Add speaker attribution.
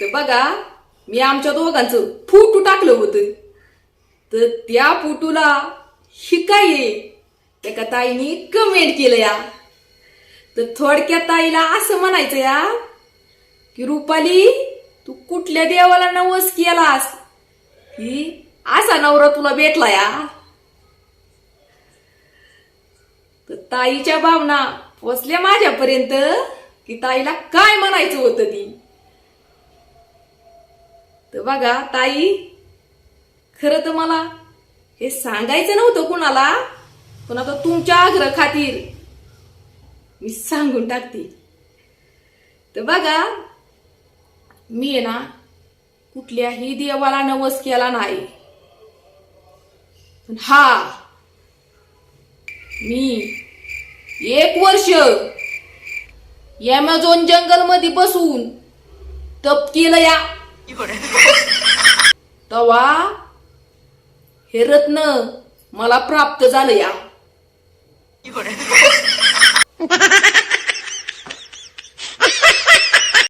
Speaker 1: तर बघा मी आमच्या दोघांचं फुटू टाकलं होतं. तर त्या फुटूला शिकाय एका ताईने कमेंट केलं या. तर थोडक्या ताईला असं म्हणायचं या की रुपाली तू कुठल्या देवाला नवस केलास? की असा नवरा तुला भेटला या? तर ताईच्या भावना पोचल्या माझ्यापर्यंत की ताईला काय म्हणायचं होतं ती? तर बघा ताई खरं तर मला हे सांगायचं नव्हतं कुणाला पण आता तुमच्या आग्रह खातीर मी सांगून टाकते. तर बघा मी आहे ना कुठल्याही देवाला नवस केला नाही. पण हा मी एक वर्ष ॲमेझॉन जंगलमध्ये बसून तप केलं या तवा हे रत्न मला प्राप्त झालं या.